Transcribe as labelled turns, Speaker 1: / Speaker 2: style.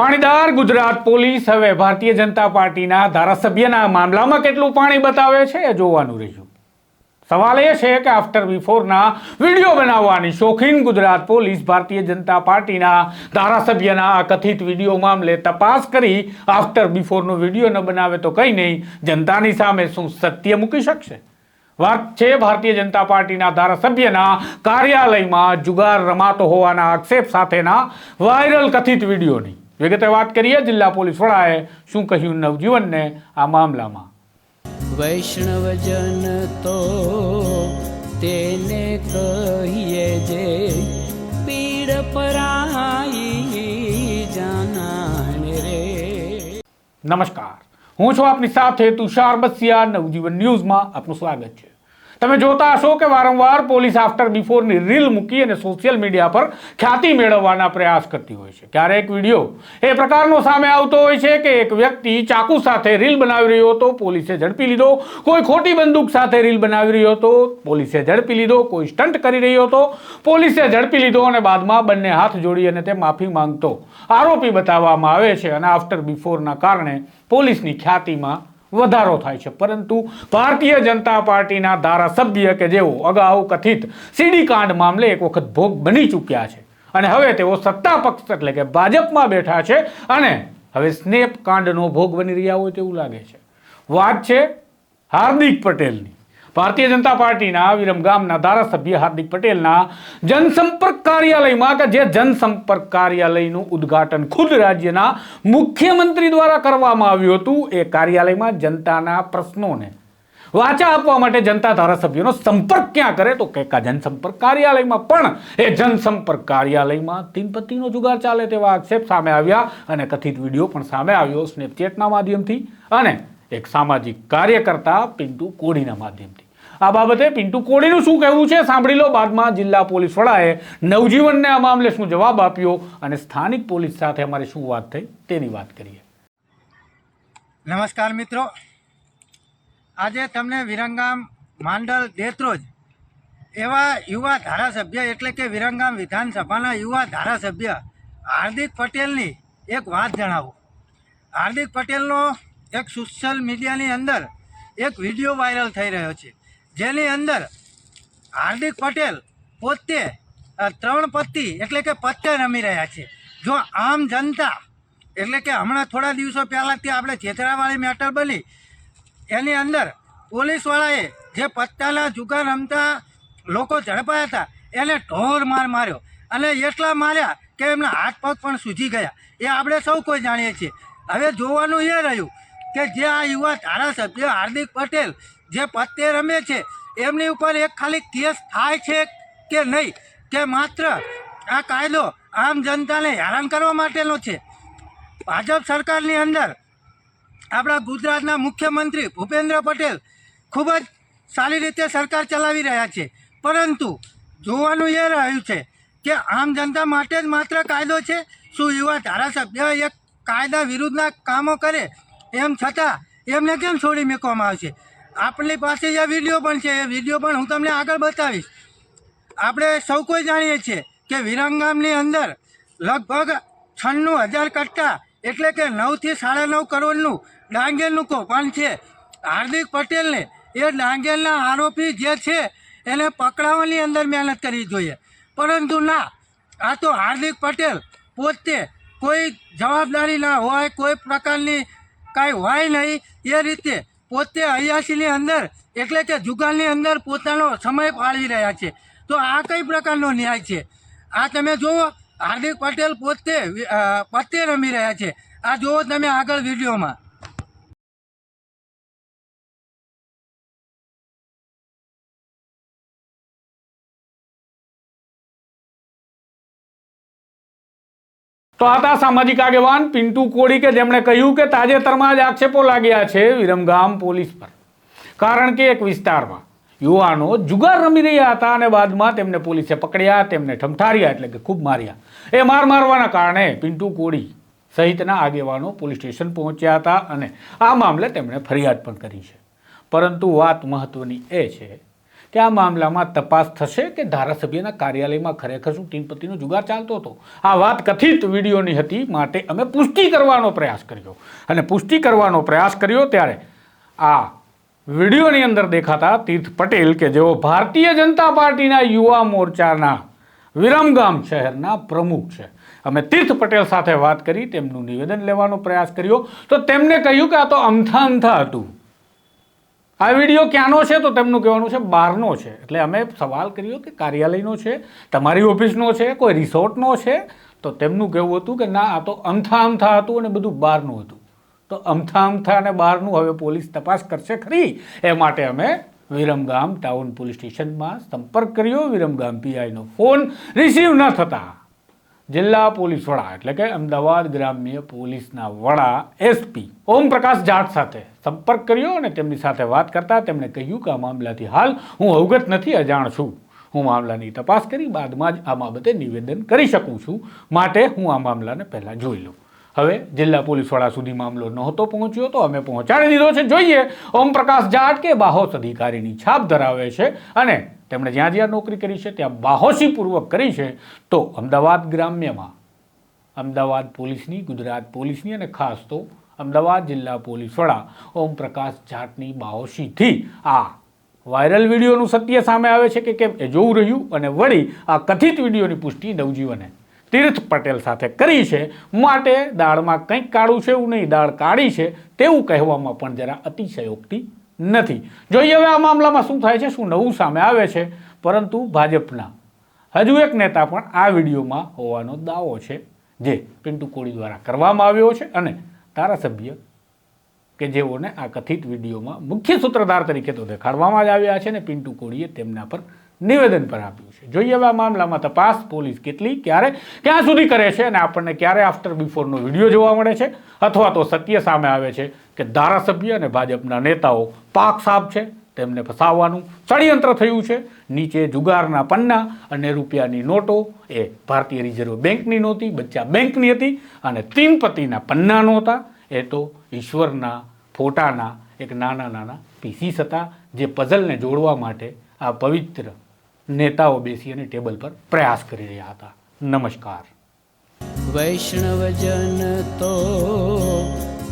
Speaker 1: પાણીદાર Gujarat police હવે ભારતીય જનતા પાર્ટીના ધારાસભ્યના મામલામાં કેટલું પાણી બતાવે છે એ જોવાનું રહ્યું. સવાલ એ છે કે આફ્ટર બિફોરના વીડિયો બનાવવાની શોખીન ગુજરાત પોલીસ ભારતીય જનતા પાર્ટીના ધારાસભ્યના આ કથિત વીડિયો મામલે તપાસ કરી આફ્ટર બિફોરનો વીડિયો ન બનાવે તો કંઈ નહીં, જનતાની સામે શું સત્ય મૂકી શકશે? વાત છે ભારતીય જનતા પાર્ટીના ધારાસભ્યના કાર્યાલયમાં જુગાર રમાતો હોવાના આક્ષેપ સાથેના વાયરલ કથિત વિડીયોની. વિગતે વાત કરીએ જિલ્લા પોલીસ વડાએ શું કહ્યું નવજીવનને આ મામલામાં?
Speaker 2: વૈષ્ણવજન તો તેને કહીએ જે પીડ પરાઈ જાનાને રે.
Speaker 1: નમસ્કાર. હું છું આપની સાથે તુષાર બસિયા. નવજીવન ન્યૂઝમાં આપનું સ્વાગત છે. તમે જોતા હશો કે વારંવાર પોલીસ આફ્ટર બિફોરની રીલ મૂકી અને સોશિયલ મીડિયા પર ખ્યાતિ મેળવવાના પ્રયાસ કરતી હોય છે. ક્યારેક વીડિયો એ પ્રકારનો સામે આવતો હોય છે કે એક વ્યક્તિ ચાકુ સાથે રીલ બનાવી રહ્યો હતો, પોલીસે ઝડપી લીધો. કોઈ ખોટી બંદૂક સાથે રીલ બનાવી રહ્યો હતો, પોલીસે ઝડપી લીધો. કોઈ સ્ટન્ટ કરી રહ્યો હતો, પોલીસે ઝડપી લીધો અને બાદમાં બંને હાથ જોડી અને તે માફી માંગતો. આરોપી બતાવવામાં આવે છે અને આફ્ટર બિફોરના કારણે પોલીસની ખ્યાતિમાં વધારો થાય છે. પરંતુ ભારતીય જનતા પાર્ટીના ધારાસભ્ય કે જેઓ અગાઉ કથિત સીડી કાંડ મામલે એક વખત ભોગ બની ચૂક્યા છે. અને હવે તેઓ સત્તા પક્ષ એટલે કે ભાજપમાં બેઠા છે અને હવે સ્નેપ કાંડનો ભોગ બની રહ્યા હોય તેવું લાગે છે. વાત છે હાર્દિક પટેલની. ભારતીય જનતા પાર્ટીના વિરમગામના ધારાસભ્ય હાર્દિક પટેલના જનસંપર્ક કાર્યાલયમાં કે જે જનસંપર્ક કાર્યાલયનું ઉદ્ઘાટન ખુદ રાજ્યના મુખ્યમંત્રી દ્વારા કરવામાં આવ્યું હતું, એ કાર્યાલયમાં જનતાના પ્રશ્નોને વાચા આપવા માટે જનતા ધારાસભ્યોનો સંપર્ક ક્યાં કરે તો કે જનસંપર્ક કાર્યાલયમાં પણ એ જનસંપર્ક કાર્યાલયમાં તિનપત્તિનો જુગાર ચાલે તેવા આક્ષેપ સામે આવ્યા અને કથિત વીડિયો પણ સામે આવ્યો સ્નેપચેટના માધ્યમથી. અને એક સામાજિક કાર્યકર્તા પિન્ટુ કોડીના માધ્યમથી. આ બાબતે પિન્ટુ કોડીનું શું કહેવું છે સાંભળી લો બાદમાં જિલ્લા પોલીસ વડાએ નવજીવનને આ મામલે શું જવાબ આપ્યો અને સ્થાનિક પોલીસ સાથે અમારે શું વાત થઈ તેની વાત કરીએ.
Speaker 3: નમસ્કાર મિત્રો. આજે તમને વિરંગામ માંડલ દેત્રોજ એવા યુવા ધારાસભ્ય એટલે કે વિરંગામ વિધાનસભાના યુવા ધારાસભ્ય હાર્દિક પટેલની એક વાત જણાવું. હાર્દિક પટેલનો એક સોશિયલ મીડિયાની અંદર એક વીડિયો વાયરલ થઈ રહ્યો છે. જેની અંદર હાર્દિક પટેલ પોતે ત્રણ પત્તી એટલે કે પત્તે રમી રહ્યા છે. જો આમ જનતા, એટલે કે હમણાં થોડા દિવસો પહેલાંથી આપણે છેતરાવાળી મેટર બની, એની અંદર પોલીસવાળાએ જે પત્તાના જુગાર રમતા લોકો ઝડપાયા હતા, એને ઢોર માર માર્યો. અને એટલા માર્યા કે એમના હાથ પગ પણ સૂજી ગયા. એ આપણે સૌ કોઈ જાણીએ છીએ. હવે જોવાનું એ રહ્યું કે જે આ યુવા ધારાસભ્ય હાર્દિક પટેલ જે પત્તે રમે છે, એમની ઉપર એક ખાલી કેસ થાય છે કે નહીં? કે માત્ર આ કાયદો આમ જનતાને હેરાન કરવા માટેનો છે. ભાજપ સરકારની અંદર આપણા ગુજરાતના મુખ્યમંત્રી ભૂપેન્દ્ર પટેલ ખૂબ જ સારી રીતે સરકાર ચલાવી રહ્યા છે. પરંતુ જોવાનું એ રહ્યું છે કે આમ જનતા માટે જ માત્ર કાયદો છે? શું યુવા ધારાસભ્ય એક કાયદા વિરુદ્ધના કામો કરે એમ છતાં, એમને કેમ છોડી મૂકવામાં આવશે? આપણી પાસે જે વીડિયો પણ છે, એ વીડિયો પણ હું તમને આગળ બતાવીશ. આપણે સૌ કોઈ જાણીએ છીએ કે વિરંગામની અંદર લગભગ છન્નું હજાર કટ્ટા એટલે કે નવથી સાડા નવ કરોડનું ડાંગેલનું કૌભાંડ છે. હાર્દિક પટેલને એ ડાંગેલના આરોપી જે છે, એને પકડાવવાની અંદર મહેનત કરવી જોઈએ. પરંતુ ના, આ તો હાર્દિક પટેલ પોતે કોઈ જવાબદારી ના હોય, કોઈ પ્રકારની કાંઈ હોય નહીં. એ રીતે પોતે અયાસીની અંદર, એટલે કે જુગારની અંદર પોતાનો સમય ફાળવી રહ્યા છે. તો આ કઈ પ્રકારનો ન્યાય છે? આ તમે જુઓ, હાર્દિક પટેલ પોતે પત્તે રમી રહ્યા છે. આ જુઓ તમે આગળ વિડીયોમાં.
Speaker 1: તો હતા સામાજિક આગેવાન પિન્ટુ કોડી કે જેમણે કહ્યું કે તાજેતરમાં જ આક્ષેપો લાગ્યા છે વિરમગામ પોલીસ પર. કારણ કે એક વિસ્તારમાં યુવાનો જુગાર રમી રહ્યા હતા અને બાદમાં તેમને પોલીસે પકડ્યા, તેમને ઠમઠાર્યા એટલે કે ખૂબ માર્યા. એ માર મારવાના કારણે પિન્ટુ કોડી સહિતના આગેવાનો પોલીસ સ્ટેશન પહોંચ્યા હતા અને આ મામલે તેમણે ફરિયાદ પણ કરી છે. પરંતુ વાત મહત્વની એ છે કે આ મામલામાં તપાસ થશે કે ધારાસભ્યના કાર્યાલયમાં ખરેખર શું ટીનપતિનો જુગાર ચાલતો હતો? આ વાત કથિત વિડીયોની હતી, માટે અમે પુષ્ટિ કરવાનો પ્રયાસ કર્યો. અને પુષ્ટિ કરવાનો પ્રયાસ કર્યો ત્યારે આ વિડીયોની અંદર દેખાતા તીર્થ પટેલ કે જેઓ ભારતીય જનતા પાર્ટીના યુવા મોરચાના વિરમગામ શહેરના પ્રમુખ છે. અમે તીર્થ પટેલ સાથે વાત કરી, તેમનું નિવેદન લેવાનો પ્રયાસ કર્યો. તો તેમને કહ્યું કે આ તો અમથા અમથા હતું. આ વીડિયો ક્યાંનો છે તો તેમનું કહેવાનું છે બહારનો છે. એટલે અમે સવાલ કર્યો કે કાર્યાલયનો છે, તમારી ઓફિસનો છે, કોઈ રિસોર્ટનો છે? તો તેમનું કહેવું હતું કે ના, આ તો અમથા અમથા હતું અને બધું બહારનું હતું. તો અમથા અમથા અને બહારનું હવે પોલીસ તપાસ કરશે ખરી? એ માટે અમે વિરમગામ ટાઉન પોલીસ સ્ટેશનમાં સંપર્ક કર્યો. વિરમગામ પીઆઈનો ફોન રિસીવ ન થતા. જિલ્લા પોલીસ વડા, એટલે કે અમદાવાદ ગ્રામ્ય પોલીસના વડા એસપી ઓમ પ્રકાશ જાટ સાથે સંપર્ક કર્યો અને તેમની સાથે વાત કરતા તેમણે કહ્યું કે આ મામલાથી હાલ હું અવગત નથી, અજાણ છું. હું મામલાની તપાસ કરી, બાદમાં જ આ બાબતે નિવેદન કરી શકું છું. માટે હું આ મામલાને પહેલાં જોઈ લઉં. હવે જિલ્લા પોલીસ વડા સુધી મામલો નહોતો પહોંચ્યો, તો અમે પહોંચાડી દીધો છે. જોઈએ ઓમ પ્રકાશ જાટ કે બાહોશ અધિકારીની છાપ ધરાવે છે અને તેમણે જ્યાં જ્યાં નોકરી કરી છે, ત્યાં બાહોશીપૂર્વક કરી છે, તો અમદાવાદ ગ્રામ્યમાં, અમદાવાદ પોલીસની, ગુજરાત પોલીસની અને ખાસ તો અમદાવાદ જિલ્લા પોલીસ વડા ઓમ પ્રકાશ જાટની બાહોશીથી આ વાયરલ વિડીયોનું સત્ય સામે આવે છે કે કેમ એ જોવું રહ્યું અને વળી આ કથિત વિડીયોની પુષ્ટિ નવજીવને તીર્થ પટેલ સાથે કરી છે. માટે દાળમાં કંઈક કાળું છે એવું નહીં, દાળ કાળી છે તેવું કહેવામાં પણ જરા અતિશયોક્તિ નથી. જોઈએ હવે આ મામલામાં શું થાય છે, શું નવું સામે આવે છે. પરંતુ ભાજપના હજુ એક નેતા પણ આ વિડીયોમાં હોવાનો દાવો છે, જે પિન્ટુ કોળી દ્વારા કરવામાં આવ્યો છે અને ધારાસભ્ય કે જેઓને આ કથિત વિડીયોમાં મુખ્ય સૂત્રધાર તરીકે તો દેખાડવામાં જ આવ્યા છે ને પિન્ટુ કોળીએ તેમના પર નિવેદન પર આપ્યું છે. જોઈએ હવે આ મામલામાં તપાસ પોલીસ કેટલી, ક્યારે, ક્યાં સુધી કરે છે અને આપણને ક્યારે આફ્ટર બિફોરનો વીડિયો જોવા મળે છે અથવા તો સત્ય સામે આવે છે કે ધારાસભ્ય અને ભાજપના નેતાઓ પાક સાફ છે, તેમને ફસાવવાનું ષડયંત્ર થયું છે. નીચે જુગારના પન્ના અને રૂપિયાની નોટો, એ ભારતીય રિઝર્વ બેંકની નહોતી, બચ્ચા બેંકની હતી અને તીનપતિના પન્ના નહોતા. એ તો ઈશ્વરના ફોટાના એક નાના નાના પીસીસ હતા, જે પઝલને જોડવા માટે આ પવિત્ર નેતાઓ બેસી અને ટેબલ પર પ્રયાસ કરી રહ્યા હતા. નમસ્કાર.
Speaker 2: વૈષ્ણવજન તો